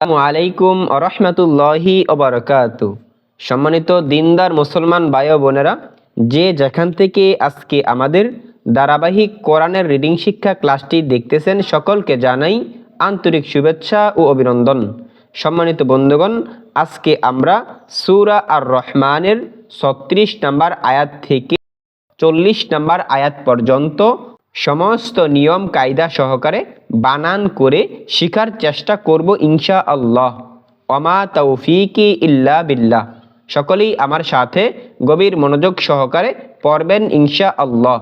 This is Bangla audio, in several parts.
আসসালামু আলাইকুম রহমতুল্লাহি ওবরকাত সম্মানিত দিনদার মুসলমান ভাই বোনেরা, যে যেখান থেকে আজকে আমাদের ধারাবাহিক কোরআনের রিডিং শিক্ষা ক্লাসটি দেখতেছেন, সকলকে জানাই আন্তরিক শুভেচ্ছা ও অভিনন্দন। সম্মানিত বন্ধুগণ, আজকে আমরা সুরা আর রহমানের ছত্রিশ নম্বর আয়াত থেকে চল্লিশ নম্বর আয়াত পর্যন্ত সমস্ত নিয়ম কায়দা সহকারে বানান করে শিখার চেষ্টা করব ইনশা আল্লাহ অমা তৌফিকি ইল্লা বিল্লাহ সকলেই আমার সাথে গভীর মনোযোগ সহকারে পড়বেন ইনশা আল্লাহ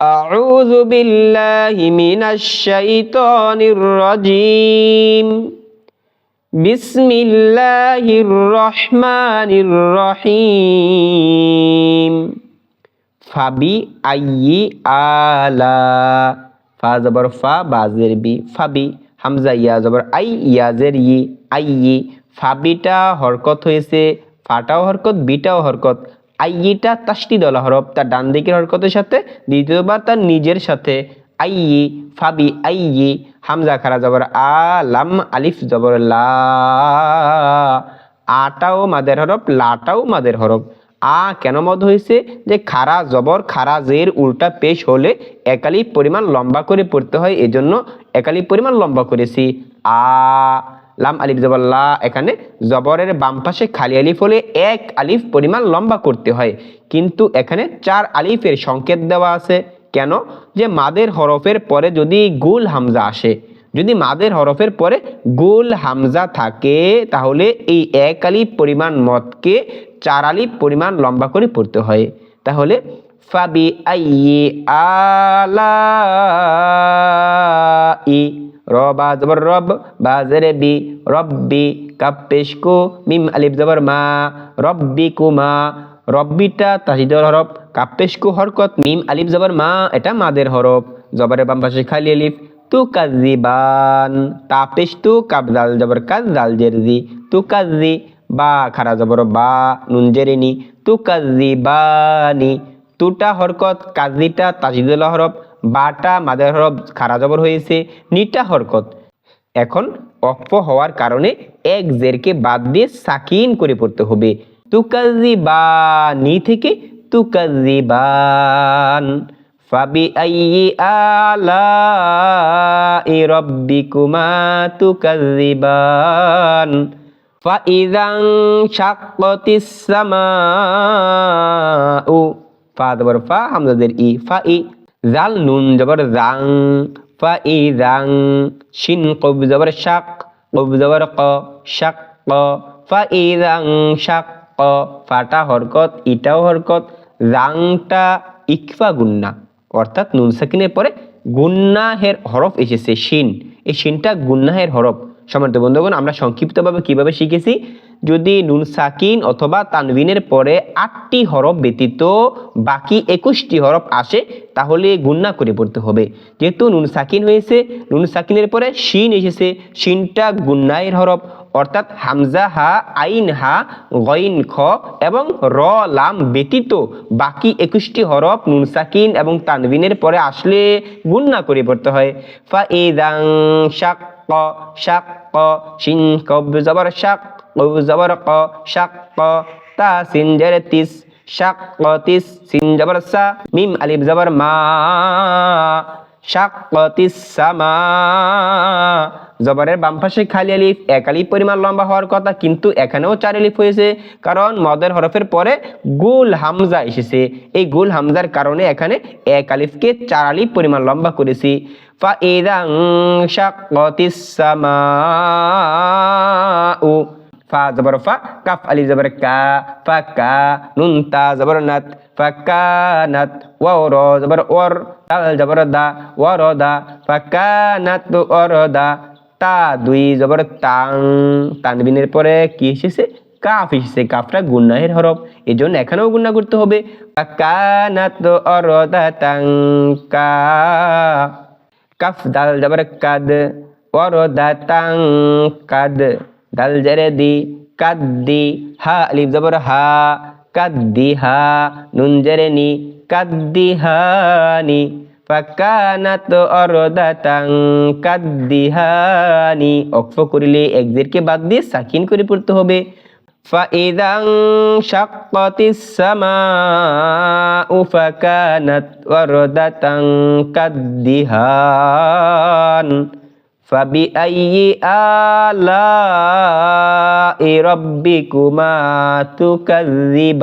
أعوذ بالله من الشيطان الرجيم بسم الله الرحمن الرحيم ফাবি আইয়ি আলা। ফা জবর ফা বাজের বি ফাবি। হামজা, ইয়া জবর আই ইয়াজের ই, আইয়ি। ফাবিটা হরকত হয়েছে, ফাটাও হরকত, বিটাও হরকত। আইয়িটা তাস্তি দলা হরফ, তার ডান দিকের হরকতের সাথে, দ্বিতীয়বার তার নিজের সাথে। আইয়ি, ফাবি আইয়ি, হামজা খারা জবর আ, লাম, আলিফ জবর লা। আটাও মাদের হরফ, লাটাও মাদের হরফ। আ কেন মদ হয়েছে যে খারা জবর, খারা জের, উল্টা পেশ হলে একালি পরিমাণ লম্বা করে পড়তে হয়, এজন্য একালি পরিমাণ লম্বা করেছি। আ, লাম আলিফ জবর, লা, এখানে জবরের বাম পাশে খালি আলিফ হলে এক আলিফ পরিমাণ লম্বা করতে হয়। কিন্তু এখানে চার আলিফের সংকেত দেওয়া আছে। কেন? যে মাদের হরফের পরে যদি গুল হামজা আসে, যদি মাদের হরফের পরে গোল হামজা থাকে, তাহলে এই এক আলিফ পরিমাণ মতকে চার আলিফ পরিমাণ লম্বা করে পড়তে হয়। তাহলে ফাবি আইয়ে আলা ই রবা জবর রব বাজরে বি রব্বি কাপেশকু মিম আলিফ জবর মা রব্বি কুমা রব্বিটা তাহিদর হরফ, কাপেশকু হরকত মিম আলিফ জবর মা, এটা মাদের হরফ। জবরের বাম পাশে খালি আলিফ, তু কাজিবান তাপেশ তু কাবদাল জবর কাজ দাল জেরজি। তু কাজি বা খারা জবর বা নুন জেরিনি, তু কাজিবানি। তুটা হরকত, কাজিটা তাজিদুল হরফ, বাটা মাদের হরফ খারা জবর হয়েছে, নিটা হরকত। এখন অক্ষ হওয়ার কারণে এক জেরকে বাদ দিয়ে সাকিন করে পড়তে হবে। তুকাজি বা নি থেকে তুকাজি বান ফাবি আইয়ি আলাই রব্বিকুমা তুকাজিবান ফা জবর ফা ই ফা ই জাল নুন জবর জাং ফা ই জাং শিন কব শাক কব জবর ক শাক ক ফা ই শাক ক ফাটা হরকত ইটাও হরকত জাংটা ইকফা গুন্না অর্থাৎ নুন সাকিনের পরে গুন্নাহের হরফ এসেছে শিন, এই শিনটা গুন্নাহের হরফ। সম্মানিত বন্ধুগণ, আমরা সংক্ষিপ্তভাবে কীভাবে শিখেছি? যদি নুন সাকিন অথবা তানবিনের পরে আটটি হরফ ব্যতীত বাকি একুশটি হরফ আসে, তাহলে গুন্না করে পড়তে হবে। যেহেতু নুন সাকিন হয়েছে, নুন সাকিনের পরে শিন এসেছে। শিনটা গুন্নায়ের হরফ, অর্থাৎ হামজা, হা, আইন, হা, গইন, খ এবং র, লাম ব্যতীত বাকি একুশটি হরফ নুন সাকিন এবং তানবিনের পরে আসলে গুন্না করে পড়তে হয়। ফা ইদাং শাক ক শাক ক শিন কব জবর শাক কব জবর ক শাক ক তা সিন জের তিস শাক তিস সিন জবর সা মিম আলিফ জবর মা শাক্কাতিস সামা জবরের বাম পাশে খালি আলিফ, এক আলিফ পরিমাণ লম্বা হওয়ার কথা, কিন্তু এখানেও চার আলিফ হয়েছে। কারণ মদের হরফের পরে গুল হামজা এসেছে। এই গুল হামজার কারণে এখানে এক আলিফকে চার আলিফ পরিমাণ লম্বা করেছি। ফা ইদাং শাক্কাতিস সামাউ। ফা জবর ফা, কাফ আলিফ জবর কা, ফা কা, নুন তা জবর নাত, ফা কা নাত, ওয়াও র জবর ওর দাল জবর দা, ওয়ার দা, ফা কা নাত ওর দা। তা দুই জবর তাং তানবিনের পরে কি এসেছে? কাফ এসেছে, কাফটা গুন্নাহের হরফ। এই জন্য এখানেও গুন্না করতে হবে। ফা কা নাত ওর দা তাং, কা। কাফ দাল জবর কাদ ওর দা তাং, কাদ। দাল জেরে দি কাদ্দি হা, আলিফ জবর হা। কাদ্দি হা। নুন জেরে নি কাদ্দি হানি ফাকানাত অরদাতাং কাদ্দিহানি অক্ফ করিলে একদেরকে বাদ দিয়ে সাকিন করে পড়তে হবে فإذا انشقت السماء فكانت وردة كالدهان فبأي آلاء ربكما تكذبان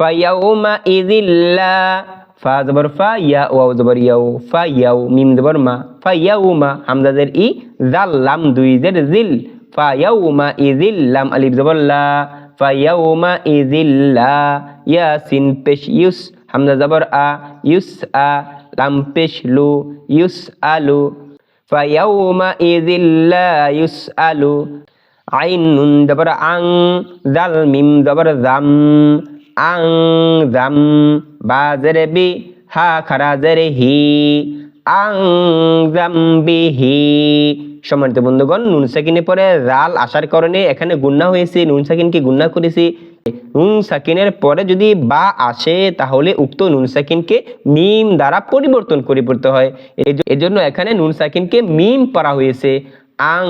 ফাইয়াউমা ইদিল্লা ফা জবর ফা ইয়া ওয়াও জবর ইয়াও ফা ইয়াও মিম জবর মা ফাইয়াউমা হামজাদের ই জাল লাম দুই জের জিল ফায়াউমা ইদিল্লাম আলিফ জবরলা ফায়াউমা ইদিল্লা ইয়াসিন পেশ ইউস হামজা জবর আ ইউস আ লাম পেশ লু ইউস আলু ফায়াউমা ইদিল্লা ইউস আলু আইন নুন জবর আং জাল মিম জবর জাম আং জাম বা জেরে বি হা খারা জেরে হি আং বি হি সম্মানিত বন্ধুগণ, নুন সাকিনের পরে রাল আসার কারণে এখানে গুন্না হয়েছে। নুন সাকিনকে গুন্না করেছি? নুন সাকিনের পরে যদি বা আসে, তাহলে উক্ত নুন সাকিনকে মিম দ্বারা পরিবর্তন করে পড়তে হয়। এজন্য এখানে নুন সাকিনকে মিম পড়া হয়েছে। আং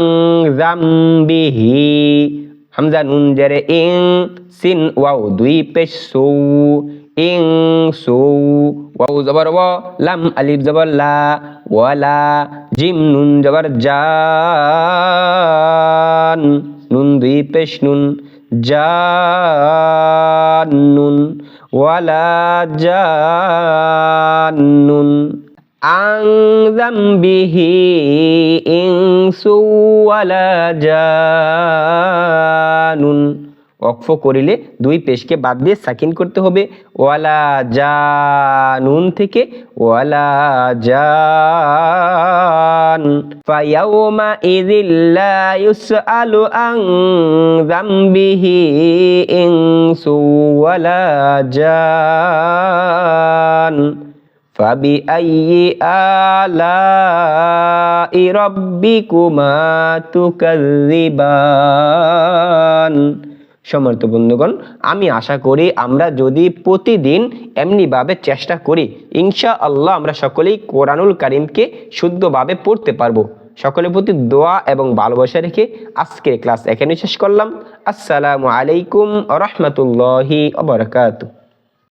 জাম বিহি হামজা নুন জেরে ইং, সিন, ওয়াও, দুই পেশ, সৌ, ইং, সৌ, ওয়াও, জবর ওয়া লাম, আলিফ, জবর, লা, ওয়ালা, জিম, নুন, জবর, জান, নুন, দুই পেশ, নুন জানুন ওয়ালা জানুন عن ذنبه إنس ولا جان ওয়াকফ করিলে দুই পেশকে বাদ দিয়ে সাকিন করতে হবে ওয়ালা জানুন থেকে ওয়ালা জান ফায়াউমা ইযিল্লা ইউসআলু আন যামবিহি ইনসু ওয়ালা জান فبأي آلاء ربكما تكذبان সম্মানিত বন্ধুগণ আমি আশা করি আমরা যদি প্রতিদিন এমনিভাবে চেষ্টা করি ইনশা আল্লাহ আমরা সকলেই কোরআনুল কারিমকে শুদ্ধভাবে পড়তে পারবো সকলের প্রতি দোয়া এবং ভালোবাসা রেখে আজকের ক্লাস এখানে শেষ করলাম আসসালামু আলাইকুম রহমতুল্লাহি আবরকাত